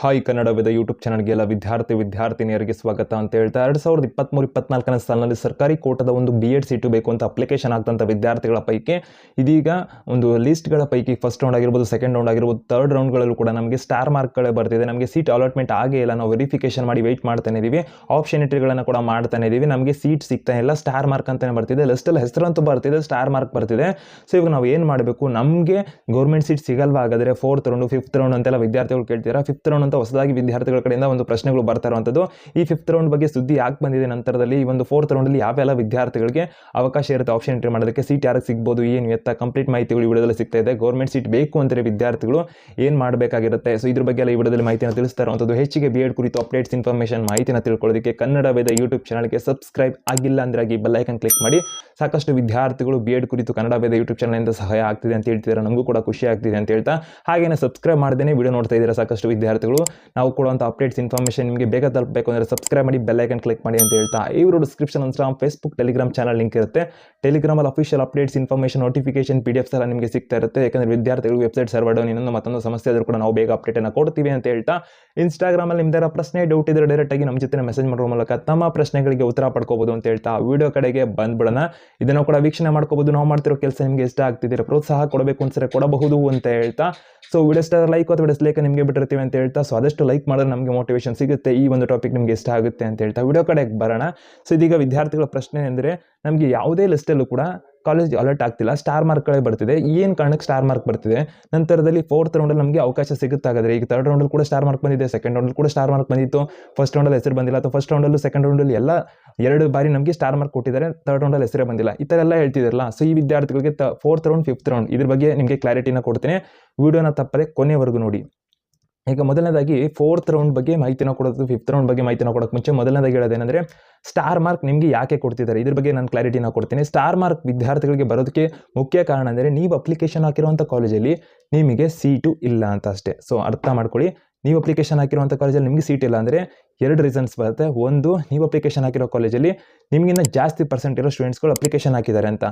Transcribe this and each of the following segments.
Hi ಕನ್ನಡವಿದ YouTube ಚಾನಲ್ಗೆ ಎಲ್ಲ ವಿದ್ಯಾರ್ಥಿ ವಿದ್ಯಾರ್ಥಿನಿಯರಿಗೆ ಸ್ವಾಗತ ಅಂತ ಹೇಳ್ತಾ ಎರಡು ಸಾವಿರದ ಇಪ್ಪತ್ತ್ಮೂರು ಇಪ್ಪತ್ನಾಲ್ಕನೇ ಸಾಲಿನಲ್ಲಿ ಸರ್ಕಾರಿ ಕೋಟದ ಒಂದು ಬಿ ಎಡ್ ಸೀಟು ಬೇಕು ಅಂತ ಅಪ್ಲಿಕೇಶನ್ ಆಗ್ತಂಥ ವಿದ್ಯಾರ್ಥಿಗಳ ಪೈಕಿ. ಇದೀಗ ಒಂದು ಲಿಸ್ಟ್ಗಳ ಪೈಕಿ ಫಸ್ಟ್ ರೌಂಡ್ ಆಗಿರ್ಬೋದು ಸೆಕೆಂಡ್ ರೌಂಡ್ ಆಗಿರ್ಬೋದು ಥರ್ಡ್ ರೌಂಡ್ಗಳಲ್ಲೂ ಕೂಡ ನಮಗೆ ಸ್ಟಾರ್ ಮಾರ್ಕ್ಗಳೇ ಬರ್ತಿದೆ. ನಮಗೆ ಸೀಟ್ ಅಲಾಟ್ಮೆಂಟ್ ಆಗೇ ಇಲ್ಲ. ನಾವು ವೆರಿಫಿಕೇಶನ್ ಮಾಡಿ ವೆಯ್ಟ್ ಮಾಡ್ತಾನೆ ಇದ್ದೀವಿ ಆಪ್ಷನ್ ಎಂಟ್ರಿಗಳನ್ನು ಕೂಡ ಮಾಡ್ತಾನೆ ಇದ್ದೀವಿ ನಮಗೆ ಸೀಟ್ ಸಿಗ್ತಾ ಇಲ್ಲ. ಸ್ಟಾರ್ ಮಾರ್ಕ್ ಅಂತಲೇ ಬರ್ತಿದೆ. ಲಿಸ್ಟಲ್ಲಿ ಹೆಸರಂತೂ ಬರ್ತಿದೆ. ಸ್ಟಾರ್ ಮಾರ್ಕ್ ಬರ್ತಿದೆ. ಸೊ ಇವಾಗ ನಾವು ಏನು ಮಾಡಬೇಕು? ನಮಗೆ ಗೌರ್ಮೆಂಟ್ ಸೀಟ್ ಸಿಗಲ್ವಾ ಹಾಗಾದರೆ ಫೋರ್ತ್ ರೌಂಡು ಫಿಫ್ತ್ ರೌಂಡ್ ಅಂತೆಲ್ಲ ವಿದ್ಯಾರ್ಥಿಗಳು ಕೇಳ್ತೀರಾ? ಫಿಫ್ತ್ ರೌಂಡ್ ಅಂತ ಹೊಸದಾಗಿ ವಿದ್ಯಾರ್ಥಿಗಳ ಕಡೆಯಿಂದ ಒಂದು ಪ್ರಶ್ನೆಗಳು ಬರ್ತಾ ಇರುವಂಥದ್ದು. ಈ ಫಿಫ್ತ್ ರೌಂಡ್ ಬಗ್ಗೆ ಸುದ್ದಿ ಯಾಕೆ ಬಂದಿದೆ ನಂತರದಲ್ಲಿ? ಈ ಒಂದು ಫೋರ್ತ್ ರೌಂಡಲ್ಲಿ ಯಾವೆಲ್ಲ ವಿದ್ಯಾರ್ಥಿಗಳಿಗೆ ಅವಕಾಶ ಇರುತ್ತೆ ಆಪ್ಷನ್ ಎಂಟ್ರಿ ಮಾಡೋದಕ್ಕೆ? ಸೀಟ್ ಯಾರಿಗೆ ಸಿಗ್ಬೋದು? ಏನು ಎತ್ತ? ಕಂಪ್ಲೀಟ್ ಮಾಹಿತಿಗಳು ಈ ವಿಡಿಯೋದಲ್ಲಿ ಸಿಗ್ತಾ ಇದೆ. ಗೌರ್ಮೆಂಟ್ ಸೀಟ್ ಬೇಕು ಅಂದರೆ ವಿದ್ಯಾರ್ಥಿಗಳು ಏನು ಮಾಡಬೇಕಾಗಿರುತ್ತೆ? ಸೊ ಇದ್ರ ಬಗ್ಗೆ ಎಲ್ಲ ಈ ವಿಡಿಯೋದಲ್ಲಿ ಮಾಹಿತಿನ ತಿಳಿಸ್ತಾ ಇರುವಂಥದ್ದು. ಹೆಚ್ಚಿಗೆ ಬಿ ಎಡ್ ಕುರಿತು ಅಪ್ಡೇಟ್ಸ್ ಇನ್ಫಾರ್ಮೇಷನ್ ಮಾಹಿತಿನ ತಿಳ್ಕೊಳ್ಳೋದಕ್ಕೆ ಕನ್ನಡ ವೇದ ಯೂಟ್ಯೂಬ್ ಚಾನಲ್ಗೆ ಸಬ್ಸ್ಕ್ರೈಬ್ ಆಗಿಲ್ಲ ಅಂದರೆ ಆಗಿ ಬೆಲ್ಲೈಕನ್ ಕ್ಲಿಕ್ ಮಾಡಿ. ಸಾಕಷ್ಟು ವಿದ್ಯಾರ್ಥಿಗಳು ಬಿ ಎಡ್ ಕುರಿತು ಕನ್ನಡ ವೇದ ಯೂಟ್ಯೂಬ್ ಚಾನಲಿಂದ ಸಹಾಯ ಆಗ್ತಿದೆ ಅಂತ ಹೇಳ್ತಿದ್ದಾರೆ. ನಮಗೂ ಕೂಡ ಖುಷಿ ಆಗ್ತಿದೆ ಅಂತ ಹೇಳ್ತಾ. ಹಾಗೇನೆ ಸಬ್ಸ್ಕ್ರೈಬ್ ಮಾಡ್ದೇನೆ, ವಿಡಿಯೋ ನೋಡ್ತಾ ಇದ್ದೀರಾ ಸಾಕಷ್ಟು ವಿದ್ಯಾರ್ಥಿಗಳು. ನಾವು ಕೊಡುವಂಥ ಅಪ್ಡೇಟ್ಸ್ ಇನ್ಫಾರ್ಮೇಷನ್ ನಿಮಗೆ ಬೇಗ ತಲುಪಬೇಕು ಅಂದರೆ ಸಬ್ಸ್ಕ್ರೈಬ್ ಮಾಡಿ ಬೆಲ್ಲೈಕನ್ ಕ್ಲಿಕ್ ಮಾಡಿ ಅಂತ ಹೇಳ್ತಾ ಇವರು ಡಿಸ್ಕ್ರಿಪ್ಷನ್ ಅಂತ ಫೇಸ್ಬುಕ್ ಟೆಲಿಗ್ರಾಮ್ ಚಾನಲ್ ಲಿಂಕ್ ಇರುತ್ತೆ. ಟೆಲಿಗ್ರಾಮಲ್ಲಿ official updates information notification P D Fs ಎಲ್ಲ ನಿಮಗೆ ಸಿಗ್ತಾ ಇರುತ್ತೆ. ಯಾಕಂದರೆ ವಿದ್ಯಾರ್ಥಿಗಳು ವೆಬ್ಸೈಟ್ ಸರ್ವರ್ ಡೌನ್ ಇನ್ನೊಂದು ಮತ್ತೊಂದು ಸಮಸ್ಯೆ ಆದರೂ ಕೂಡ ನಾವು ಬೇಗ ಅಪ್ಡೇಟನ್ನು ಕೊಡ್ತೀವಿ ಅಂತ ಹೇಳ್ತಾ ಇನ್ಸ್ಟಾಗ್ರಾಮಲ್ಲಿ ನಿಮ್ದಾರ ಪ್ರಶ್ನೆ ಡೌಟ್ ಇದ್ರೆ ಡೈರೆಕ್ಟಾಗಿ ನಮ್ಮ ಜೊತೆ ಮೆಸೇಜ್ ಮಾಡೋ ಮೂಲಕ ತಮ್ಮ ಪ್ರಶ್ನೆಗಳಿಗೆ ಉತ್ತರ ಪಡ್ಕೋಬೋದು ಅಂತ ಹೇಳ್ತಾ ವಿಡಿಯೋ ಕಡೆಗೆ ಬಂದ್ಬಿಡೋಣ. ಇದನ್ನು ಕೂಡ ವೀಕ್ಷಣೆ ಮಾಡ್ಕೋಬೋದು. ನಾವು ಮಾಡ್ತಿರೋ ಕೆಲಸ ನಿಮಗೆ ಇಷ್ಟ ಆಗ್ತಿದ್ದೀರಾ, ಪ್ರೋತ್ಸಾಹ ಕೊಡಬೇಕು ಅನ್ಸರೆ ಕೊಡಬಹುದು ಅಂತ ಹೇಳ್ತಾ. ಸೊ ವಿಡಿಯೋ ಲೈಕ್ ಅಥವಾ ಡಿಸ್ಲೈಕ್ ಲೈಕ್ ನಿಮಗೆ ಬಿಟ್ಟಿರ್ತೀವಿ ಅಂತ ಹೇಳ್ತಾ. ಸೊ ಆದಷ್ಟು ಲೈಕ್ ಮಾಡಿದ್ರೆ ನಮಗೆ ಮೋಟಿವೇಶನ್ ಸಿಗುತ್ತೆ. ಈ ಒಂದು ಟಾಪಿಕ್ ನಿಮಗೆ ಇಷ್ಟ ಆಗುತ್ತೆ ಅಂತ ಹೇಳ್ತಾ ವಿಡಿಯೋ ಕಡೆಗೆ ಬರೋಣ. ಸೊ ಇದೀಗ ವಿದ್ಯಾರ್ಥಿಗಳ ಪ್ರಶ್ನೆ ಅಂದರೆ ನಮಗೆ ಯಾವುದೇ ಲಿಸ್ಟಲ್ಲೂ ಕೂಡ ಕಾಲೇಜ್ ಅಲರ್ಟ್ ಆಗ್ತಿಲ್ಲ. ಸ್ಟಾರ್ ಮಾರ್ಕ್ಗಳೇ ಬರ್ತಿದೆ. ಏನು ಕಾರಣಕ್ಕೆ ಸ್ಟಾರ್ ಮಾರ್ಕ್ ಬರ್ತಿದೆ? ನಂತರದಲ್ಲಿ ಫೋರ್ತ್ ರೌಂಡಲ್ಲಿ ನಮಗೆ ಅವಕಾಶ ಸಿಗುತ್ತಾಗದ್ರೆ, ಈಗ ತರ್ಡ್ ರೌಂಡಲ್ಲಿ ಕೂಡ ಸ್ಟಾರ್ ಮಾರ್ಕ್ ಬಂದಿದೆ ಸೆಕೆಂಡ್ ರೌಂಡಲ್ಲಿ ಕೂಡ ಸ್ಟಾರ್ ಮಾರ್ಕ್ ಬಂದಿತ್ತು. ಫಸ್ಟ್ ರೌಂಡಲ್ಲಿ ಹೆಸರು ಬಂದಿಲ್ಲ, ಅಥವಾ ಫಸ್ಟ್ ರೌಂಡಲ್ಲೂ ಸೆಕೆಂಡ್ ರೌಂಡಲ್ಲಿ ಎಲ್ಲ ಎರಡು ಬಾರಿ ನಮಗೆ ಸ್ಟಾರ್ ಮಾರ್ಕ್ ಕೊಟ್ಟಿದ್ದಾರೆ ತರ್ಡ್ ರೌಂಡಲ್ಲಿ ಹೆಸರೇ ಬಂದಿಲ್ಲ. ಈ ಥರ ಎಲ್ಲ ಹೇಳ್ತಿದ್ದಾರಲ್ಲ ಸೊ ಈ ವಿದ್ಯಾರ್ಥಿಗಳಿಗೆ ಫೋರ್ತ್ ರೌಂಡ್ ಫಿಫ್ತ್ ರೌಂಡ್ ಇದ್ರ ಬಗ್ಗೆ ನಿಮಗೆ ಕ್ಲಾರಿಟಿನ ಕೊಡ್ತೀನಿ. ವಿಡಿಯೋನ ತಪ್ಪದೆ ಕೊನೆವರೆಗೂ ನೋಡಿ. ಈಗ ಮೊದಲನೇದಾಗಿ ಫೋರ್ತ್ ರೌಂಡ್ ಬಗ್ಗೆ ಮಾಹಿತಿನ ಕೊಡೋದು ಫಿಫ್ತ್ ರೌಂಡ್ ಬಗ್ಗೆ ಮಾಹಿತಿನ ಕೊಡೋಕೆ ಮುಂಚೆ ಮೊದಲನೇದಾಗಿ ಹೇಳೋದೇನೆಂದರೆ ಸ್ಟಾರ್ ಮಾರ್ಕ್ ನಿಮಗೆ ಯಾಕೆ ಕೊಡ್ತಿದ್ದಾರೆ? ಇದ್ರ ಬಗ್ಗೆ ನಾನು ಕ್ಲಾರಿಟಿನ ಕೊಡ್ತೀನಿ. ಸ್ಟಾರ್ ಮಾರ್ಕ್ ವಿದ್ಯಾರ್ಥಿಗಳಿಗೆ ಬರೋದಕ್ಕೆ ಮುಖ್ಯ ಕಾರಣ ಅಂದರೆ ನೀವು ಅಪ್ಲಿಕೇಶನ್ ಹಾಕಿರುವಂಥ ಕಾಲೇಜಲ್ಲಿ ನಿಮಗೆ ಸೀಟು ಇಲ್ಲ ಅಂತ ಅಷ್ಟೇ. ಸೊ ಅರ್ಥ ಮಾಡ್ಕೊಳ್ಳಿ. ನೀವು ಅಪ್ಲಿಕೇಶನ್ ಹಾಕಿರುವಂಥ ಕಾಲೇಜಲ್ಲಿ ನಿಮಗೆ ಸೀಟ್ ಇಲ್ಲ ಅಂದರೆ ಎರಡು ರೀಸನ್ಸ್ ಬರುತ್ತೆ. ಒಂದು, ನೀವು ಅಪ್ಲಿಕೇಶನ್ ಹಾಕಿರೋ ಕಾಲೇಜಲ್ಲಿ ನಿಮಗಿನ್ನ ಜಾಸ್ತಿ ಪರ್ಸೆಂಟ್ ಇರೋ ಸ್ಟೂಡೆಂಟ್ಸ್ಗಳು ಅಪ್ಲಿಕೇಶನ್ ಹಾಕಿದ್ದಾರೆ ಅಂತ.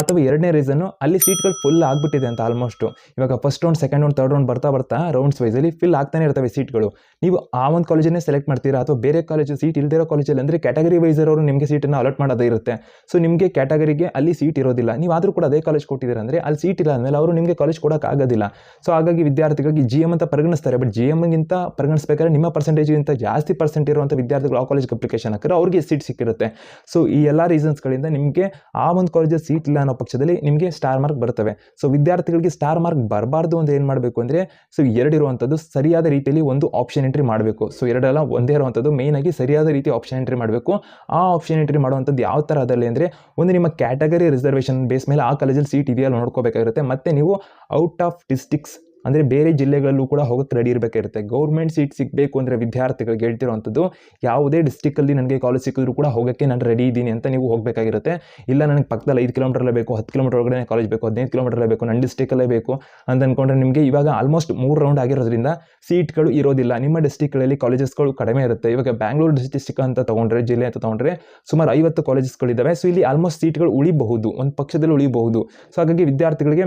ಅಥವಾ ಎರಡನೇ ರೀಸನ್ನು ಅಲ್ಲಿ ಸೀಟ್ಗಳು ಫುಲ್ ಆಗಿಬಿಟ್ಟಿದೆ ಅಂತ ಆಲ್ಮೋಸ್ಟು ಇವಾಗ first round second round third round ಬರ್ತಾ ಬರ್ತಾ ರೌಂಡ್ಸ್ ವೈಸಲ್ಲಿ ಫಿಲ್ ಆಗ್ತಾನೆ ಇರ್ತವೆ ಸೀಟ್ಗಳು ನೀವು ಆ ಒಂದು ಕಾಲೇಜನ್ನೇ ಸೆಲೆಕ್ಟ್ ಮಾಡ್ತೀರಾ ಅಥವಾ ಬೇರೆ ಕಾಲೇಜು ಸೀಟ್ ಇಲ್ದಿರೋ ಕಾಲೇಜಲ್ಲಿ ಅಂದರೆ ಕ್ಯಾಟಗರಿ ವೈಸ್ ಅವರು ನಿಮಗೆ ಸೀಟನ್ನು ಅಲಾಟ್ ಮಾಡೋದೇ ಇರುತ್ತೆ. ಸೊ ನಿಮಗೆ ಕ್ಯಾಟಗರಿಗೆ ಅಲ್ಲಿ ಸೀಟ್ ಇರೋದಿಲ್ಲ. ನೀವು ಆದರೂ ಕೂಡ ಅದೇ ಕಾಲೇಜ್ ಕೊಟ್ಟಿದ್ದೀರ ಅಂದರೆ ಅಲ್ಲಿ ಸೀಟ್ ಇಲ್ಲ ಅಂದಮೇಲೆ ಅವರು ನಿಮಗೆ ಕಾಲೇಜ್ ಕೊಡೋಕ್ಕಾಗೋದಿಲ್ಲ ಸೊ ಹಾಗಾಗಿ ವಿದ್ಯಾರ್ಥಿಗಳಿಗೆ ಜಿ ಎಂ ಅಂತ ಪರಿಗಣಿಸ್ತಾರೆ. ಬಟ್ ಜಿ ಎಮ್ಗಿಂತ ಪರಿಗಣಿಸಬೇಕಾದ್ರೆ ನಿಮ್ಮ ಪರ್ಸೆಂಟೇಜ್ಗಿಂತ ಜಾಸ್ತಿ ಪರ್ಸೆಂಟ್ ಇರುವಂಥ ವಿದ್ಯಾರ್ಥಿಗಳು ಆ ಕಾಲೇಜ್ಗೆ ಅಪ್ಲಿಕೇಶನ್ ಹಾಕಿದ್ರೆ ಅವ್ರಿಗೆ ಸೀಟ್ ಸಿಕ್ಕಿರುತ್ತೆ. ಸೊ ಈ ಎಲ್ಲ ರೀಸನ್ಸ್ಗಳಿಂದ ನಿಮಗೆ ಆ ಒಂದು ಕಾಲೇಜಲ್ಲಿ ಸೀಟ್ ಇಲ್ಲ ಅನ್ನೋ ಪಕ್ಷದಲ್ಲಿ ನಿಮಗೆ ಸ್ಟಾರ್ ಮಾರ್ಕ್ ಬರ್ತವೆ. ಸೊ ವಿದ್ಯಾರ್ಥಿಗಳಿಗೆ ಸ್ಟಾರ್ ಮಾರ್ಕ್ ಬರಬಾರ್ದು ಅಂತ ಏನು ಮಾಡಬೇಕು ಅಂದರೆ ಸೊ ಎರಡಿರುವಂಥದ್ದು ಸರಿಯಾದ ರೀತಿಯಲ್ಲಿ ಒಂದು ಆಪ್ಷನ್ ಎಂಟ್ರಿ ಮಾಡಬೇಕು. ಸೊ ಎರಡೆಲ್ಲ ಒಂದೇ ಇರುವಂಥದ್ದು ಆಗಿ ಸರಿಯಾದ ರೀತಿ ಆಪ್ಷನ್ ಎಂಟ್ರಿ ಮಾಡಬೇಕು. ಆ ಆಪ್ಷನ್ ಎಂಟ್ರಿ ಮಾಡುವಂಥದ್ದು ಯಾವ ಥರ ಅದರಲ್ಲಿ ಅಂದರೆ, ಒಂದು ನಿಮ್ಮ ಕ್ಯಾಟಗರಿ ರಿಸರ್ವೇಷನ್ ಬೇಸ್ ಮೇಲೆ ಆ ಕಾಲೇಜಲ್ಲಿ ಸೀಟ್ ಇದೆಯಲ್ಲ ನೋಡ್ಕೋಬೇಕಾಗಿರುತ್ತೆ. ಮತ್ತು ನೀವು ಔಟ್ ಆಫ್ ಡಿಸ್ಟಿಕ್ಸ್ ಅಂದರೆ ಬೇರೆ ಜಿಲ್ಲೆಗಳಲ್ಲೂ ಕೂಡ ಹೋಗೋಕ್ಕೆ ರೆಡಿ ಇರಬೇಕಿರುತ್ತೆ ಗೌರ್ಮೆಂಟ್ ಸೀಟ್ ಸಿಗಬೇಕು ಅಂದರೆ ವಿದ್ಯಾರ್ಥಿಗಳಿಗೆ ಹೇಳ್ತಿರೋವಂಥದ್ದು ಯಾವುದೇ ಡಿಸ್ಟಿಕಲ್ಲಿ ನನಗೆ ಕಾಲೇಜ್ ಸಿಕ್ಕಿದ್ರು ಕೂಡ ಹೋಗೋಕ್ಕೆ ನಾನು ರೆಡಿ ಇದ್ದೀನಿ ಅಂತ ನೀವು ಹೋಗಬೇಕಾಗಿರುತ್ತೆ. ಇಲ್ಲ ನನಗೆ ಪಕ್ಕದಲ್ಲಿ ಐದು ಕಿಲೋಮೀಟರಲ್ಲೇ ಬೇಕು, ಹತ್ತು ಕಿಲೋಮೀಟರ್ ಒಳಗಡೆ ಕಾಲೇಜ್ ಬೇಕು, ಹದಿನೈದು ಕಿಲೋಮೀಟರಲ್ಲೇ ಬೇಕು ನನ್ನ ಡಿಸ್ಟಿಕಲ್ಲೇ ಬೇಕು ಅಂತ ಅಂದ್ಕೊಂಡ್ರೆ ನಿಮಗೆ ಇವಾಗ ಆಲ್ಮೋಸ್ಟ್ ಮೂರು ರೌಂಡ್ ಆಗಿರೋದ್ರಿಂದ ಸೀಟ್ಗಳು ಇರೋದಿಲ್ಲ. ನಿಮ್ಮ ಡಿಸ್ಟಿಕ್ಗಳಲ್ಲಿ ಕಾಲೇಜಸ್ಗಳು ಕಡಿಮೆ ಇರುತ್ತೆ. ಇವಾಗ ಬ್ಯಾಂಗ್ಳೂರು ಡಿಸ್ಟಿಕ್ ಅಂತ ತೊಗೊಂಡ್ರೆ, ಜಿಲ್ಲೆ ಅಂತ ತೊಗೊಂಡ್ರೆ ಸುಮಾರು ಐವತ್ತು ಕಾಲೇಜಸ್ಗಳಿದ್ದಾವೆ ಸೊ ಇಲ್ಲಿ ಆಲ್ಮೋಸ್ಟ್ ಸೀಟ್ಗಳು ಉಳಿಬಹುದು, ಒಂದು ಪಕ್ಷದಲ್ಲಿ ಉಳಿಬಹುದು. ಸೊ ಹಾಗಾಗಿ ವಿದ್ಯಾರ್ಥಿಗಳಿಗೆ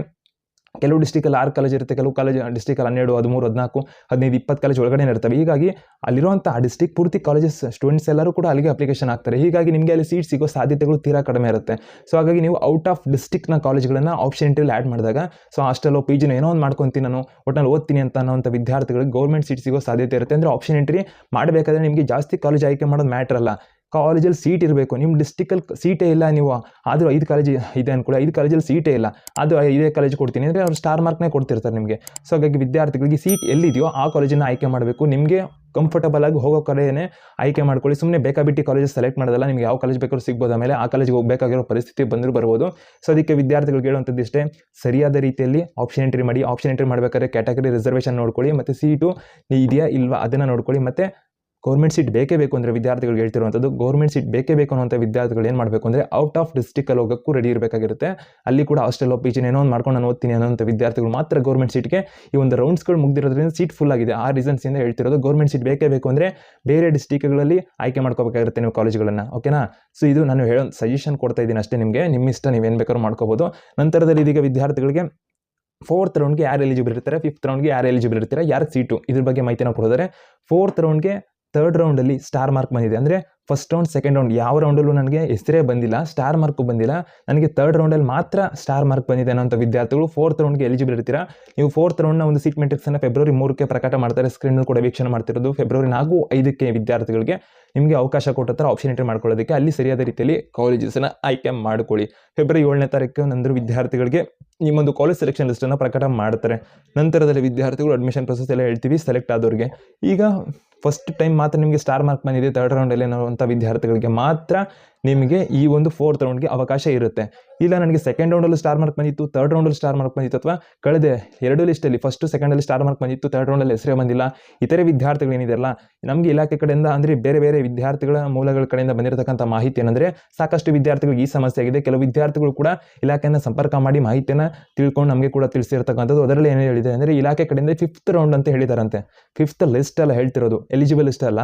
ಕೆಲವು ಡಿಸ್ಟಿಕಲ್ಲಿ ಆರು ಕಾಲೇಜ್ ಇರುತ್ತೆ, ಕೆಲವು ಕಾಲೇಜ್ ಡಿಸ್ಟಿಕಲ್ಲಿ ಹನ್ನೆರಡು, ಹದಿಮೂರು, ಹದಿನಾಲ್ಕು, ಹದಿನೈದು, ಇಪ್ಪತ್ತು ಕಾಲೇಜ್ ಒಳಗಡೆ ಇರ್ತವೆ ಹೀಗಾಗಿ ಅಲ್ಲಿರುವಂಥ ಆ ಡಿಸ್ಟಿಕ್ ಪೂರ್ತಿ ಕಾಲೇಜಸ್ ಸ್ಟೂಡೆಂಟ್ಸ್ ಎಲ್ಲರೂ ಕೂಡ ಅಲ್ಲಿಗೆ ಅಪ್ಲಿಕೇಶನ್ ಆಗ್ತಾರೆ. ಹೀಗಾಗಿ ನಿಮಗೆ ಅಲ್ಲಿ ಸೀಟ್ ಸಿಗೋ ಸಾಧ್ಯತೆಗಳು ತೀರಾ ಕಡಿಮೆ ಇರುತ್ತೆ. ಸೊ ಹಾಗಾಗಿ ನೀವು ಔಟ್ ಆಫ್ ಡಿಸ್ಟಿಕ್ನ ಕಾಲೇಜ್ಗಳನ್ನು ಆಪ್ಷನ್ ಎಂಟ್ರಿಲಿ ಆ್ಯಡ್ ಮಾಡಿದಾಗ ಸೊ ಹಾಸ್ಟೆಲೋ ಪಿ ಜಿನ ಏನೋ ಒಂದು ಮಾಡ್ಕೊತೀನಿ ನಾನು ಒಟ್ಟಲ್ಲಿ ಓದ್ತೀನಿ ಅಂತ ಅನ್ನೋಂಥ ವಿದ್ಯಾರ್ಥಿಗಳಿಗೆ ಗೌರ್ಮೆಂಟ್ ಸೀಟ್ ಸಿಗೋ ಸಾಧ್ಯತೆ ಇರುತ್ತೆ. ಅಂದರೆ ಆಪ್ಷನ್ ಎಂಟ್ರಿ ಮಾಡಬೇಕಾದ್ರೆ ನಿಮಗೆ ಜಾಸ್ತಿ ಕಾಲೇಜ್ ಆಯ್ಕೆ ಮಾಡೋದು ಮ್ಯಾಟ್ರ್ ಅಲ್ಲ. ಕಾಲೇಜಲ್ಲಿ ಸೀಟ್ ಇರಬೇಕು. ನಿಮ್ಮ ಡಿಸ್ಟಿಕಲ್ಲಿ ಸೀಟೇ ಇಲ್ಲ ನೀವು. ಆದರೂ ಐದು ಕಾಲೇಜ್ ಇದೆ ಅನ್ಕೊಳ್ಳಿ ಐದು ಕಾಲೇಜಲ್ಲಿ ಸೀಟೇ ಇಲ್ಲ. ಅದು ಇದೇ ಕಾಲೇಜ್ ಕೊಡ್ತೀನಿ ಅಂದರೆ ಅವ್ರು ಸ್ಟಾರ್ ಮಾರ್ಕ್ನೇ ಕೊಡ್ತಿರ್ತಾರೆ ನಿಮಗೆ. ಸೊ ಹಾಗಾಗಿ ವಿದ್ಯಾರ್ಥಿಗಳಿಗೆ ಸೀಟ್ ಎಲ್ಲಿದೆಯೋ ಆ ಕಾಲೇಜನ್ನು ಆಯ್ಕೆ ಮಾಡಬೇಕು. ನಿಮಗೆ ಕಂಫರ್ಟಬಲ್ ಆಗಿ ಹೋಗೋ ಕಡೆಯೇ ಆಯ್ಕೆ ಮಾಡ್ಕೊಳ್ಳಿ. ಸುಮ್ಮನೆ ಬೇಕಾಬಿಟ್ಟು ಕಾಲೇಜ್ ಸೆಲೆಕ್ಟ್ ಮಾಡೋದಲ್ಲ. ನಿಮ್ಗೆ ಯಾವ ಕಾಲೇಜ್ ಬೇಕಾದ್ರೂ ಸಿಗ್ಬೋದು. ಆಮೇಲೆ ಆ ಕಾಲೇಜಿಗೆ ಹೋಗಬೇಕಾಗಿರೋ ಪರಿಸ್ಥಿತಿ ಬಂದರೂ ಬರ್ಬೋದು. ಸೊ ಅದಕ್ಕೆ ವಿದ್ಯಾರ್ಥಿಗಳಿಗೆ ಹೇಳುವಂಥದ್ದು ಇಷ್ಟೇ. ಸರಿಯಾದ ರೀತಿಯಲ್ಲಿ ಆಪ್ಷನ್ ಎಂಟ್ರಿ ಮಾಡಿ. ಆಪ್ಷನ್ ಎಂಟ್ರಿ ಮಾಡಬೇಕಾದ್ರೆ ಕ್ಯಾಟಗರಿ ರಿಸರ್ವೇಷನ್ ನೋಡ್ಕೊಳ್ಳಿ. ಮತ್ತು ಸೀಟು ಇದೆಯಾ ಇಲ್ವಾ ಅದನ್ನು ನೋಡ್ಕೊಳ್ಳಿ. ಮತ್ತು ಗೌರ್ಮೆಂಟ್ ಸೀಟ್ ಬೇಕೇ ಬೇಕು ಅಂದರೆ ವಿದ್ಯಾರ್ಥಿಗಳಿಗೆ ಹೇಳ್ತಿರುವಂಥದ್ದು, ಗೌರ್ಮೆಂಟ್ ಸೀಟ್ ಬೇಕೇ ಬೇಕು ಅನ್ನೋಂಥ ವಿದ್ಯಾರ್ಥಿಗಳು ಏನು ಮಾಡಬೇಕು ಅಂದರೆ ಔಟ್ ಆಫ್ ಡಿಸ್ಟಿಕಲ್ಲಿ ಹೋಗೋಕ್ಕೂ ರೆಡಿ ಇರಬೇಕಾಗಿರುತ್ತೆ. ಅಲ್ಲಿ ಕೂಡ ಹಾಸ್ಟೆಲ್ ಪಿ ಜಿನ ಏನೋ ಒಂದು ಮಾಡ್ಕೊಂಡು ನಾನು ಓದ್ತೀನಿ ಅನ್ನೋಂಥ ವಿದ್ಯಾರ್ಥಿಗಳು ಮಾತ್ರ ಗೌರ್ಮೆಂಟ್ ಸೀಟ್ಗೆ ಈ ಒಂದು ರೌಂಡ್ಸ್ಗಳು ಮುಗ್ದಿರೋದ್ರಿಂದ ಸೀಟ್ ಫುಲ್ ಆಗಿದೆ. ಆ ರೀಸನ್ಸಿಂದ ಹೇಳ್ತಿರೋದು ಗೌರ್ಮೆಂಟ್ ಸೀಟ್ ಬೇಕೇ ಬೇಕು ಅಂದರೆ ಬೇರೆ ಡಿಸ್ಟಿಕ್ಗಳಲ್ಲಿ ಆಯ್ಕೆ ಮಾಡ್ಕೋಬೇಕಾಗಿರುತ್ತೆ ನೀವು ಕಾಲೇಜ್ಗಳನ್ನು ಓಕೆನಾ ಸೊ ಇದು ನಾನು ಹೇಳೋ ಸಜೆಷನ್ ಕೊಡ್ತಾ ಇದ್ದೀನಿ ಅಷ್ಟೇ ನಿಮಗೆ. ನಿಮ್ಮ ಇಷ್ಟ ನೀವೇನು ಬೇಕಾದ್ರೂ ಮಾಡ್ಕೋಬೋದು. ನಂತರದಲ್ಲಿ ಇದೀಗ ವಿದ್ಯಾರ್ಥಿಗಳಿಗೆ ಫೋರ್ತ್ ರೌಂಡ್ಗೆ ಯಾರು ಎಲಿಜಿಬಲ್ ಇರ್ತಾರೆ? ಫಿಫ್ತ್ ರೌಂಡ್ಗೆ ಯಾರು ಎಲಿಜಿಬಲ್ ಇರ್ತಾರೆ? ಯಾರು ಸೀಟು ಇದ್ರ ಬಗ್ಗೆ ಮಾಹಿತಿನ ಕೊಡೋದಾರೆ ಫೋರ್ತ್ ರೌಂಡ್ಗೆ ತರ್ಡ್ ರೌಂಡಲ್ಲಿ ಸ್ಟಾರ್ ಮಾರ್ಕ್ ಬಂದಿದೆ. ಅಂದರೆ ಫಸ್ಟ್ ರೌಂಡ್ ಸೆಕೆಂಡ್ ರೌಂಡ್ ಯಾವ ರೌಂಡಲ್ಲೂ ನನಗೆ ಹೆಸರೇ ಬಂದಿಲ್ಲ ಸ್ಟಾರ್ ಮಾರ್ಕು ಬಂದಿಲ್ಲ. ನನಗೆ ಥರ್ಡ್ ರೌಂಡಲ್ಲಿ ಮಾತ್ರ ಸ್ಟಾರ್ ಮಾರ್ಕ್ ಬಂದಿದೆ ಅನ್ನೋಂಥ ವಿದ್ಯಾರ್ಥಿಗಳು ಫೋರ್ತ್ ರೌಂಡ್ಗೆ ಎಲಿಜಿಬಲ್ ಇರ್ತೀರಾ? ನೀವು ಫೋರ್ತ್ ರೌಂಡ್ನ ಒಂದು ಸೀಟ್ ಮೆಟ್ರಿಕ್ಸನ್ನು ಫೆಬ್ರವರಿ ಮೂರಕ್ಕೆ ಪ್ರಕಟ ಮಾಡ್ತಾರೆ ಸ್ಕ್ರೀನಲ್ಲಿ ಕೂಡ ವೀಕ್ಷಣೆ ಮಾಡ್ತಿರೋದು ಫೆಬ್ರವರಿ ನಾಲ್ಕು, ಐದಕ್ಕೆ ವಿದ್ಯಾರ್ಥಿಗಳಿಗೆ. ನಿಮಗೆ ಅವಕಾಶ ಕೊಟ್ಟ ಥರ ಆಪ್ಷನ್ ಎಂಟ್ರಿ ಮಾಡ್ಕೊಳ್ಳೋದಕ್ಕೆ ಅಲ್ಲಿ ಸರಿಯಾದ ರೀತಿಯಲ್ಲಿ ಕಾಲೇಜಸನ್ನು ಆಯ್ಕೆ ಮಾಡಿಕೊಳ್ಳಿ. ಫೆಬ್ರವರಿ ಏಳನೇ ತಾರೀಕು ನಂತರ ವಿದ್ಯಾರ್ಥಿಗಳಿಗೆ ನಿಮ್ಮೊಂದು ಕಾಲೇಜ್ ಸೆಲೆಕ್ಷನ್ ಲಿಸ್ಟನ್ನು ಪ್ರಕಟ ಮಾಡ್ತಾರೆ. ನಂತರದಲ್ಲಿ ವಿದ್ಯಾರ್ಥಿಗಳು ಅಡ್ಮಿಷನ್ ಪ್ರೊಸೆಸ್ ಎಲ್ಲ ಹೇಳ್ತೀವಿ ಸೆಲೆಕ್ಟ್ ಆದವ್ರಿಗೆ. ಈಗ ಫಸ್ಟ್ ಟೈಮ್ ಮಾತ್ರ ನಿಮಗೆ ಸ್ಟಾರ್ ಮಾರ್ಕ್ ಬಂದಿದೆ ತರ್ಡ್ ರೌಂಡಲ್ಲಿ ಅನ್ನೋವಂಥ ವಿದ್ಯಾರ್ಥಿಗಳಿಗೆ ಮಾತ್ರ ನಿಮಗೆ ಈ ಒಂದು ಫೋರ್ತ್ ರೌಂಡ್ಗೆ ಅವಕಾಶ ಇರುತ್ತೆ. ಇಲ್ಲ, ನನಗೆ ಸೆಕೆಂಡ್ ರೌಂಡಲ್ಲೂ ಸ್ಟಾರ್ ಮಾರ್ಕ್ ಬಂದಿತ್ತು ತರ್ಡ್ ರೌಂಡಲ್ಲಿ ಸ್ಟಾರ್ ಮಾರ್ಕ್ ಬಂದಿತ್ತು ಅಥವಾ ಕಳೆದ ಎರಡು ಲಿಸ್ಟಲ್ಲಿ ಫಸ್ಟು ಸೆಕೆಂಡಲ್ಲಿ ಸ್ಟಾರ್ ಮಾರ್ಕ್ ಬಂದಿತ್ತು ತರ್ಡ್ ರೌಂಡಲ್ಲಿ ಹೆಸರೇ ಬಂದಿಲ್ಲ, ಇತರೆ ವಿದ್ಯಾರ್ಥಿಗಳು ಏನಿದೆಯಲ್ಲ ನಮಗೆ ಇಲಾಖೆ ಕಡೆಯಿಂದ ಅಂದರೆ ಬೇರೆ ಬೇರೆ ವಿದ್ಯಾರ್ಥಿಗಳ ಮೂಲಗಳ ಕಡೆಯಿಂದ ಬಂದಿರತಕ್ಕಂಥ ಮಾಹಿತಿ ಏನಂದರೆ ಸಾಕಷ್ಟು ವಿದ್ಯಾರ್ಥಿಗಳಿಗೆ ಈ ಸಮಸ್ಯೆ ಆಗಿದೆ. ಕೆಲವು ವಿದ್ಯಾರ್ಥಿಗಳು ಕೂಡ ಇಲಾಖೆಯನ್ನು ಸಂಪರ್ಕ ಮಾಡಿ ಮಾಹಿತಿಯನ್ನು ತಿಳ್ಕೊಂಡು ನಮಗೆ ಕೂಡ ತಿಳಿಸಿರ್ತಕ್ಕಂಥದ್ದು. ಅದರಲ್ಲಿ ಏನು ಹೇಳಿದೆ ಅಂದರೆ ಇಲಾಖೆ ಕಡೆಯಿಂದ ಫಿಫ್ತ್ ರೌಂಡ್ ಅಂತ ಹೇಳಿದಾರಂತೆ. ಫಿಫ್ತ್ ಲಿಸ್ಟ್ ಅಲ್ಲ ಹೇಳ್ತಿರೋದು. ಎಲಿಜಿಬಲ್ ಲಿಸ್ಟ್ ಅಲ್ಲ.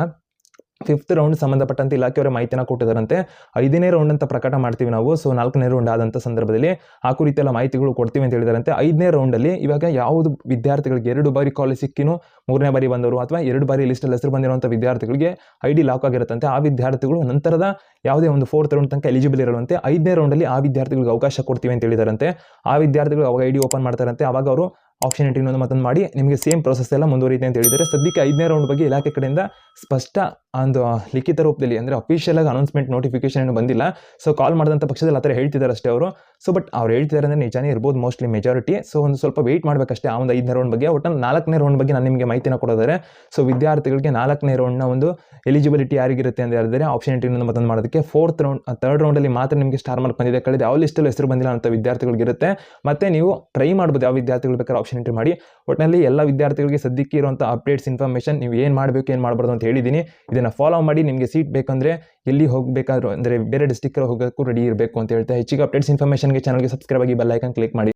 ಫಿಫ್ತ್ ರೌಂಡ್ ಸಂಬಂಧಪಟ್ಟಂತೆ ಇಲಾಖೆಯವರ ಮಾಹಿತಿನ ಕೊಟ್ಟಿದ್ದಾರಂತೆ. ಐದನೇ ರೌಂಡ್ ಅಂತ ಪ್ರಕಟ ಮಾಡ್ತೀವಿ ನಾವು. ಸೊ ನಾಲ್ಕನೇ ರೌಂಡ್ ಆದಂಥ ಸಂದರ್ಭದಲ್ಲಿ ಆ ಕುರಿತೆಲ್ಲ ಮಾಹಿತಿಗಳು ಕೊಡ್ತೀವಿ ಅಂತ ಹೇಳಿದಾರಂತೆ. ಐದನೇ ರೌಂಡಲ್ಲಿ ಇವಾಗ ಯಾವುದು ವಿದ್ಯಾರ್ಥಿಗಳಿಗೆ ಎರಡು ಬಾರಿ ಕಾಲೇಜ್ ಸಿಕ್ಕಿನೂ, ಮೂರನೇ ಬಾರಿ ಬಂದವರು ಅಥವಾ ಎರಡು ಬಾರಿ ಲಿಸ್ಟಲ್ಲಿ ಹೆಸರು ಬಂದಿರುವಂಥ ವಿದ್ಯಾರ್ಥಿಗಳಿಗೆ ಐ ಡಿ ಲಾಕ್ ಆಗಿರುತ್ತಂತೆ. ಆ ವಿದ್ಯಾರ್ಥಿಗಳು ನಂತರದ ಯಾವುದೇ ಒಂದು ಫೋರ್ತ್ ರೌಂಡ್ ತನಕ ಎಲಿಜಿಬಲ್ ಇರುವಂತೆ ಐದನೇ ರೌಂಡಲ್ಲಿ ಆ ವಿದ್ಯಾರ್ಥಿಗಳಿಗೆ ಅವಕಾಶ ಕೊಡ್ತೀವಿ ಅಂತ ಹೇಳಿದಾರಂತೆ. ಆ ವಿದ್ಯಾರ್ಥಿಗಳು ಅವಾಗ ಐ ಡಿ ಓಪನ್ ಮಾಡ್ತಾರಂತೆ. ಅವಾಗ ಅವರು ಆಪ್ಷನ್ ಎಂಟ್ರಿ ಇನ್ನೊಂದು ಮತ್ತೊಂದು ಮಾಡಿ ನಿಮಗೆ ಸೇಮ್ ಪ್ರೊಸೆಸ್ ಎಲ್ಲ ಮುಂದುವರಿಯುತ್ತೆ ಅಂತ ಹೇಳಿದರೆ ಸದ್ಯಕ್ಕೆ ಐದನೇ ರೌಂಡ್ ಬಗ್ಗೆ ಇಲಾಖೆ ಕಡೆಯಿಂದ ಸ್ಪಷ್ಟ ಒಂದು ಲಿಖಿತ ರೂಪದಲ್ಲಿ ಅಂದರೆ ಅಫಿಷಿಯಲ್ ಆಗಿ ಅನೌನ್ಸ್ಮೆಂಟ್ ನೋಟಿಫಿಕೇಶನ್ ಏನು ಬಂದಿಲ್ಲ. ಸೊ ಕಾಲ್ ಮಾಡಿದಂಥ ಪಕ್ಷದಲ್ಲಿ ಆ ಥರ ಹೇಳ್ತಿದ್ದಾರೆ ಅಷ್ಟೇ ಅವರು. ಸೊ ಬಟ್ ಅವ್ರು ಹೇಳ್ತಿದ್ದಾರೆ ಅಂದರೆ ನಿಜಾನೇ ಇರ್ಬೋದು ಮೋಸ್ಟ್ಲಿ ಮೆಜಾರಿಟಿ ಸೊ ಒಂದು ಸ್ವಲ್ಪ ವೆಯ್ಟ್ ಮಾಡಬೇಕಷ್ಟೇ ಆ ಒಂದು ಐದನೇ ರೌಂಡ್ ಬಗ್ಗೆ. ಒಟ್ಟು ನಾಲ್ಕನೇ ರೌಂಡ್ ಬಗ್ಗೆ ನಾನು ನಿಮಗೆ ಮಾಹಿತಿನ ಕೊಡೋದಾರೆ ಸೊ ವಿದ್ಯಾರ್ಥಿಗಳಿಗೆ ನಾಲ್ಕನೇ ರೌಂಡ್ನ ಒಂದು ಎಲಿಜಿಬಿಲಿಟಿ ಯಾರಿಗಿರುತ್ತೆ ಅಂತ ಹೇಳಿದರೆ ಆಪ್ಷನ್ ಇನ್ನೊಂದು ಮತ್ತೊಂದು ಮಾಡೋದಕ್ಕೆ ಫೋರ್ತ್ ರೌಂಡ್ ತರ್ಡ್ ರೌಂಡಲ್ಲಿ ಮಾತ್ರ ನಿಮಗೆ ಸ್ಟಾರ್ ಮಾರ್ಕ್ ಬಂದಿದೆ. ಕಳೆದ ಯಾವ ಲಿಸ್ಟಲ್ಲಿ ಹೆಸರು ಬಂದಿಲ್ಲ ಅಂತ ವಿದ್ಯಾರ್ಥಿಗಳಿಗಿರುತ್ತೆ. ಮತ್ತು ನೀವು ಟ್ರೈ ಮಾಡ್ಬೋದು ಯಾವ ವಿದ್ಯಾರ್ಥಿಗಳು ಬೇಕಾದ್ರೆ ಆಪ್ಷನ್ ಎಂಟ್ರಿ ಮಾಡಿ. ಒಟ್ಟಿನಲ್ಲಿ ಎಲ್ಲ ವಿದ್ಯಾರ್ಥಿಗಳಿಗೆ ಸದ್ಯಕ್ಕೆ ಇರುವಂಥ ಅಪ್ಡೇಟ್ಸ್ ಇನ್ಫಾರ್ಮೇಷನ್ ನೀವು ಏನು ಮಾಡಬೇಕು, ಏನು ಮಾಡಬಾರ್ದು ಅಂತ ಹೇಳಿದ್ದೀನಿ. ಇದನ್ನು ಫಾಲೋ ಮಾಡಿ ನಿಮಗೆ ಸೀಟ್ ಬೇಕಂದರೆ ಎಲ್ಲಿ ಹೋಗಬೇಕಾದ್ರೂ, ಅಂದರೆ ಬೇರೆ ಡಿಸ್ಟಿಕ್ಕಲ್ಲಿ ಹೋಗೋಕ್ಕೂ ರೆಡಿ ಇರಬೇಕು ಅಂತ ಹೇಳ್ತಾ, ಹೆಚ್ಚಿಗೆ ಅಪ್ಡೇಟ್ಸ್ ಇನ್ಫಾರ್ಮೇಷನ್ಗೆ ಚಾನಲ್ಗೆ ಸಬ್ಸ್ಕ್ರೈಬ್ ಆಗಿ ಬೆಲ್ ಐಕನ್ ಕ್ಲಿಕ್ ಮಾಡಿ.